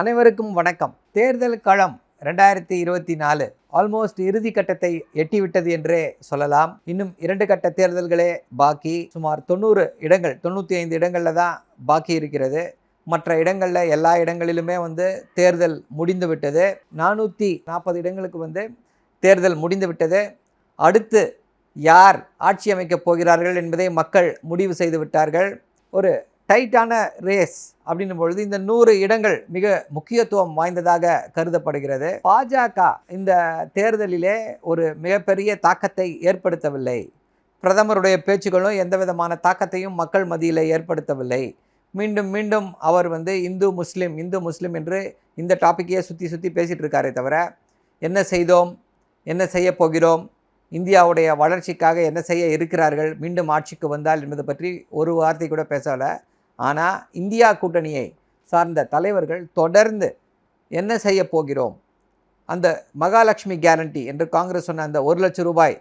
அனைவருக்கும் வணக்கம். தேர்தல் களம் ரெண்டாயிரத்தி இருபத்தி நாலு ஆல்மோஸ்ட் இறுதி கட்டத்தை எட்டிவிட்டது என்றே சொல்லலாம். இன்னும் இரண்டு கட்ட தேர்தல்களே பாக்கி. சுமார் தொண்ணூறு இடங்கள் தொண்ணூற்றி ஐந்து இடங்களில் தான் பாக்கி இருக்கிறது. மற்ற இடங்களில் எல்லா இடங்களிலுமே வந்து தேர்தல் முடிந்து விட்டது. நானூற்றி நாற்பது இடங்களுக்கு வந்து தேர்தல் முடிந்து விட்டது. அடுத்து யார் ஆட்சி அமைக்கப் போகிறார்கள் என்பதை மக்கள் முடிவு செய்து விட்டார்கள். ஒரு டைட்டான ரேஸ் அப்படின்னும் பொழுது இந்த நூறு இடங்கள் மிக முக்கியத்துவம் வாய்ந்ததாக கருதப்படுகிறது. பாஜக இந்த தேர்தலிலே ஒரு மிகப்பெரிய தாக்கத்தை ஏற்படுத்தவில்லை. பிரதமருடைய பேச்சுகளும் எந்த விதமான தாக்கத்தையும் மக்கள் மத்தியில் ஏற்படுத்தவில்லை. மீண்டும் மீண்டும் அவர் வந்து இந்து முஸ்லீம் இந்து முஸ்லீம் என்று இந்த டாப்பிக்கையே சுற்றி சுற்றி பேசிகிட்டு இருக்காரே தவிர என்ன செய்தோம்? என்ன செய்ய போகிறோம்? இந்தியாவுடைய வளர்ச்சிக்காக என்ன செய்ய இருக்கிறார்கள்? மீண்டும் ஆட்சிக்கு வந்தால் என்பது பற்றி ஒரு வார்த்தை கூட பேசலை. ஆனால் இந்தியா கூட்டணியை சார்ந்த தலைவர்கள் தொடர்ந்து என்ன செய்ய போகிறோம்? அந்த மகாலட்சுமி கேரண்டி என்று காங்கிரஸ் சொன்ன அந்த ஒரு லட்சம் ரூபாய்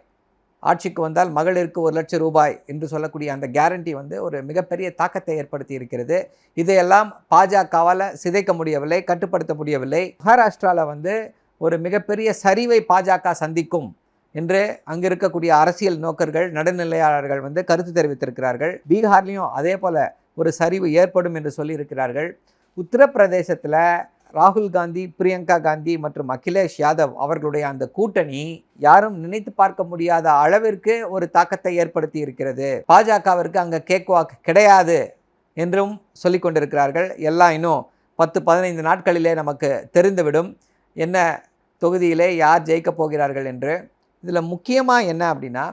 ஆட்சிக்கு வந்தால் மகளிருக்கு ஒரு லட்சம் ரூபாய் என்று சொல்லக்கூடிய அந்த கேரண்டி வந்து ஒரு மிகப்பெரிய தாக்கத்தை ஏற்படுத்தி இருக்கிறது. இதையெல்லாம் பாஜகவால் சிதைக்க முடியவில்லை கட்டுப்படுத்த முடியவில்லை. மகாராஷ்டிராவில் வந்து ஒரு மிகப்பெரிய சரிவை பாஜக சந்திக்கும் என்று அங்கே இருக்கக்கூடிய அரசியல் நோக்கர்கள் நடுநிலையாளர்கள் வந்து கருத்து தெரிவித்திருக்கிறார்கள். பீகார்லேயும் அதே போல் ஒரு சரிவு ஏற்படும் என்று சொல்லியிருக்கிறார்கள். உத்தரப்பிரதேசத்தில் ராகுல் காந்தி பிரியங்கா காந்தி மற்றும் அகிலேஷ் யாதவ் அவர்களுடைய அந்த கூட்டணி யாரும் நினைத்து பார்க்க முடியாத அளவிற்கு ஒரு தாக்கத்தை ஏற்படுத்தி இருக்கிறது. பாஜகவிற்கு அங்கே கேக் வாக் கிடையாது என்றும் சொல்லி கொண்டிருக்கிறார்கள். எல்லாம் இன்னும் பத்து பதினைந்து நாட்களிலே நமக்கு தெரிந்துவிடும். என்ன தொகுதியிலே யார் ஜெயிக்கப் போகிறார்கள் என்று. இதில் முக்கியமாக என்ன அப்படின்னா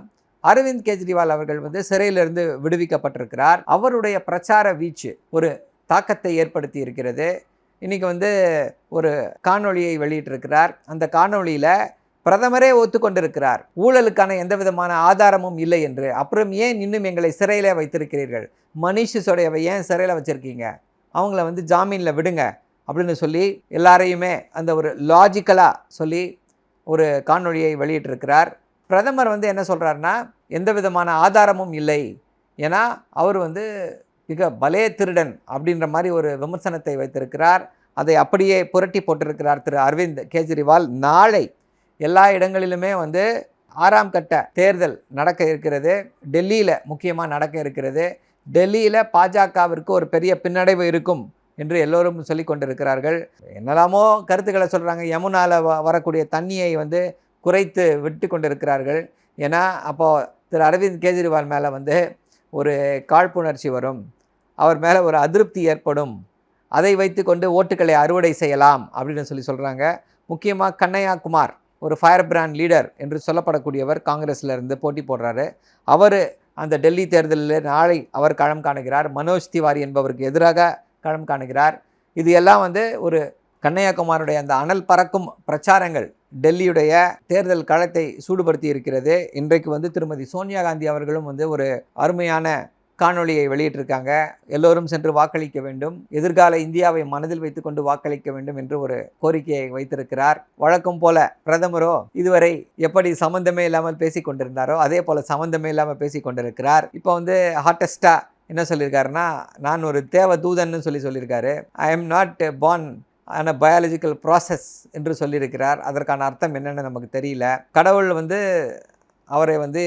அரவிந்த் கெஜ்ரிவால் அவர்கள் வந்து சிறையிலிருந்து விடுவிக்கப்பட்டிருக்கிறார். அவருடைய பிரச்சார வீச்சு ஒரு தாக்கத்தை ஏற்படுத்தி இருக்கிறது. இன்றைக்கி வந்து ஒரு காணொளியை வெளியிட்டிருக்கிறார். அந்த காணொளியில் பிரதமரே ஒத்துக்கொண்டிருக்கிறார். ஊழலுக்கான எந்த விதமான ஆதாரமும் இல்லை என்று. அப்புறம் ஏன் இன்னும் எங்களை சிறையில் வைத்திருக்கிறீர்கள்? மனிஷ் சிசோடையவை ஏன் சிறையில் வச்சுருக்கீங்க? அவங்கள வந்து ஜாமீனில் விடுங்க அப்படின்னு சொல்லி எல்லாரையுமே அந்த ஒரு லாஜிக்கலாக சொல்லி ஒரு காணொளியை வெளியிட்டிருக்கிறார். பிரதமர் வந்து என்ன சொல்கிறாருன்னா எந்த விதமான ஆதாரமும் இல்லை. ஏன்னா அவர் வந்து மிக பலே திருடன் அப்படின்ற மாதிரி ஒரு விமர்சனத்தை வைத்திருக்கிறார். அதை அப்படியே புரட்டி போட்டிருக்கிறார் திரு அரவிந்த் கெஜ்ரிவால். நாளை எல்லா இடங்களிலுமே வந்து ஆறாம் கட்ட தேர்தல் நடக்க இருக்கிறது. டெல்லியில் முக்கியமாக நடக்க இருக்கிறது. டெல்லியில் பாஜகவிற்கு ஒரு பெரிய பின்னடைவு இருக்கும் என்று எல்லோரும் சொல்லி கொண்டிருக்கிறார்கள். என்னெல்லாமோ கருத்துக்களை சொல்கிறாங்க யமுனாவில் வ வரக்கூடிய தண்ணியை வந்து குறைத்து விட்டு கொண்டிருக்கிறார்கள். ஏன்னா அப்போது திரு அரவிந்த் கெஜ்ரிவால் மேலே வந்து ஒரு காழ்ப்புணர்ச்சி வரும். அவர் மேலே ஒரு அதிருப்தி ஏற்படும். அதை வைத்துக்கொண்டு ஓட்டுகளை அறுவடை செய்யலாம் அப்படின்னு சொல்லி சொல்கிறாங்க முக்கியமாக கண்ணையா குமார் ஒரு ஃபயர் பிராண்ட் லீடர் என்று சொல்லப்படக்கூடியவர் காங்கிரஸில் இருந்து போட்டி போடுறாரு. அவர் அந்த டெல்லி தேர்தலில் நாளை அவர் களம் காணுகிறார். மனோஜ் திவாரி என்பவருக்கு எதிராக களம் காணுகிறார். இது எல்லாம் வந்து ஒரு கண்ணையாகுமாருடைய அந்த அனல் பறக்கும் பிரச்சாரங்கள். டெல்லியுடைய தேர்தல் களத்தை சூடுபடுத்தி இருக்கிறது. இன்றைக்கு வந்து திருமதி சோனியா காந்தி அவர்களும் வந்து ஒரு அருமையான காணொளியை வெளியிட்டிருக்காங்க. எல்லோரும் சென்று வாக்களிக்க வேண்டும். எதிர்கால இந்தியாவை மனதில் வைத்துக்கொண்டு வாக்களிக்க வேண்டும் என்று ஒரு கோரிக்கையை வைத்திருக்கிறார். வழக்கம் போல பிரதமரோ இதுவரை எப்படி சம்பந்தமே இல்லாமல் பேசி கொண்டிருந்தாரோ அதே போல சம்பந்தமே இல்லாமல் பேசி கொண்டிருக்கிறார். இப்போ வந்து ஹாட்டஸ்டா என்ன சொல்லியிருக்காருன்னா நான் ஒரு தேவ தூதன்னு சொல்லி சொல்லியிருக்காரு. ஐ எம் நாட் பார்ன் ஆன பயாலஜிக்கல் ப்ராசஸ் என்று சொல்லியிருக்கிறார். அதற்கான அர்த்தம் என்னென்னு நமக்கு தெரியல. கடவுள் வந்து அவரை வந்து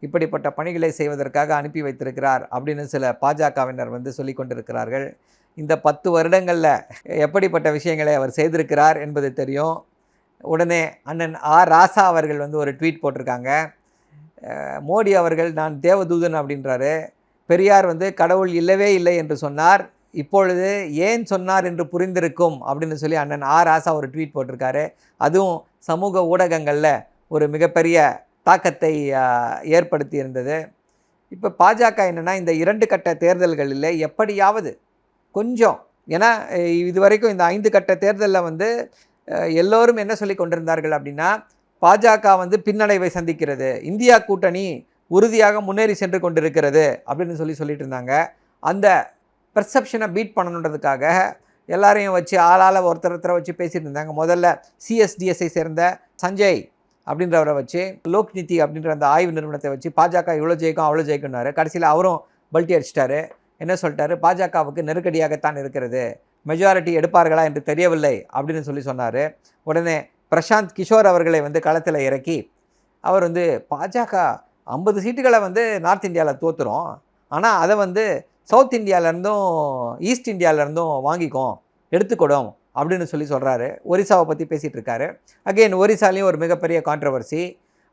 இப்படிப்பட்ட பணிகளை செய்வதற்காக அனுப்பி வைத்திருக்கிறார் அப்படின்னு சில பாஜகவினர் வந்து சொல்லி கொண்டிருக்கிறார்கள். இந்த பத்து வருடங்களில் எப்படிப்பட்ட விஷயங்களை அவர் செய்திருக்கிறார் என்பது தெரியும். உடனே அண்ணன் ஆர் ராசா அவர்கள் வந்து ஒரு ட்வீட் போட்டிருக்காங்க. மோடி அவர்கள் நான் தேவதூதன் அப்படின்றாரு. பெரியார் வந்து கடவுள் இல்லவே இல்லை என்று சொன்னார். இப்பொழுது ஏன் சொன்னார் என்று புரிந்திருக்கும் அப்படின்னு சொல்லி அண்ணன் ஆர் ஆசா ஒரு ட்வீட் போட்டிருக்காரு. அதுவும் சமூக ஊடகங்களில் ஒரு மிகப்பெரிய தாக்கத்தை ஏற்படுத்தி இருந்தது இப்போ பாஜக என்னென்னா இந்த இரண்டு கட்ட தேர்தல்களில் எப்படியாவது கொஞ்சம் ஏன்னா இது வரைக்கும் இந்த ஐந்து கட்ட தேர்தலில் வந்து எல்லோரும் என்ன சொல்லி கொண்டிருந்தார்கள் அப்படின்னா பாஜக வந்து பின்னடைவை சந்திக்கிறது இந்தியா கூட்டணி உறுதியாக முன்னேறி சென்று கொண்டிருக்கிறது அப்படின்னு சொல்லி சொல்லிட்டு இருந்தாங்க. அந்த பெர்செப்ஷனை பீட் பண்ணணுன்றதுக்காக எல்லாரையும் வச்சு ஆளால் ஒருத்தர் ஒருத்தரை வச்சு பேசிகிட்டு இருந்தாங்க. முதல்ல சிஎஸ்டிஎஸ்ஐ சேர்ந்த சஞ்சய் அப்படின்றவரை வச்சு லோக் நிதி அப்படின்ற அந்த ஆய்வு நிறுவனத்தை வச்சு பாஜக இவ்வளோ ஜெயிக்கும் அவ்வளோ ஜெயிக்கும்னாரு. கடைசியில் அவரும் பல்ட்டி அடிச்சிட்டாரு. என்ன சொல்லிட்டாரு? பாஜகவுக்கு நெருக்கடியாகத்தான் இருக்கிறது. மெஜாரிட்டி எடுப்பார்களா என்று தெரியவில்லை அப்படின்னு சொல்லி சொன்னார். உடனே பிரசாந்த் கிஷோர் அவர்களை வந்து களத்தில் இறக்கி அவர் வந்து பாஜக ஐம்பது சீட்டுகளை வந்து நார்த் இந்தியாவில் தோற்றுறோம் ஆனால் அதை வந்து சவுத் இந்தியாவிலேருந்தும் ஈஸ்ட் இந்தியாவிலேருந்தும் வாங்கிக்கும் எடுத்துக்கொடும் அப்படின்னு சொல்லி சொல்கிறாரு ஒரிசாவை பற்றி பேசிகிட்டு இருக்காரு அகெயின் ஒரிசாலையும் ஒரு மிகப்பெரிய கான்ட்ரவர்சி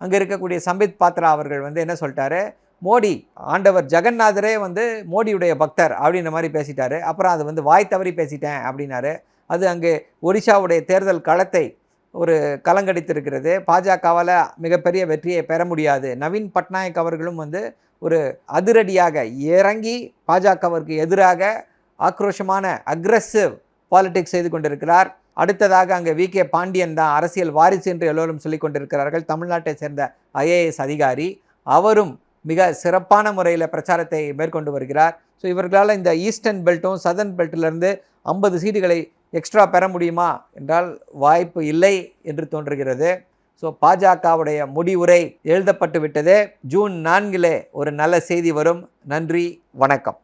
அங்கே இருக்கக்கூடிய சம்பித் பாத்ரா அவர்கள் வந்து என்ன சொல்லிட்டாரு? மோடி ஆண்டவர் ஜெகநாதரே வந்து மோடியுடைய பக்தர் அப்படின்ற மாதிரி பேசிட்டாரு. அப்புறம் அது வந்து வாய் தவறி பேசிட்டேன் அப்படின்னாரு. அது அங்கே ஒரிசாவுடைய தேர்தல் களத்தை ஒரு கலங்கடித்திருக்கிறது. பாஜகவால் மிகப்பெரிய வெற்றியை பெற முடியாது. நவீன் பட்நாயக் அவர்களும் வந்து ஒரு அதிரடியாக இறங்கி பாஜகவிற்கு எதிராக ஆக்ரோஷமான அக்ரஸிவ் பாலிடிக்ஸ் செய்து கொண்டிருக்கிறார். அடுத்ததாக அங்கே வி. கே. பாண்டியன் தான் அரசியல் வாரிசு என்று எல்லோரும் சொல்லிக் கொண்டிருக்கிறார்கள். தமிழ்நாட்டை சேர்ந்த ஐஏஎஸ் அதிகாரி. அவரும் மிக சிறப்பான முறையில் பிரச்சாரத்தை மேற்கொண்டு வருகிறார். ஸோ இவர்களால் இந்த ஈஸ்டர்ன் பெல்ட்டும் சதர்ன் பெல்ட்டிலிருந்து ஐம்பது சீட்டுகளை எக்ஸ்ட்ரா பெற முடியுமா? என்றால் வாய்ப்பு இல்லை என்று தோன்றுகிறது. ஸோ பாஜகவுடைய முடிவுரை எழுதப்பட்டு விட்டது ஜூன் நான்கிலே ஒரு நல்ல செய்தி வரும். நன்றி வணக்கம்.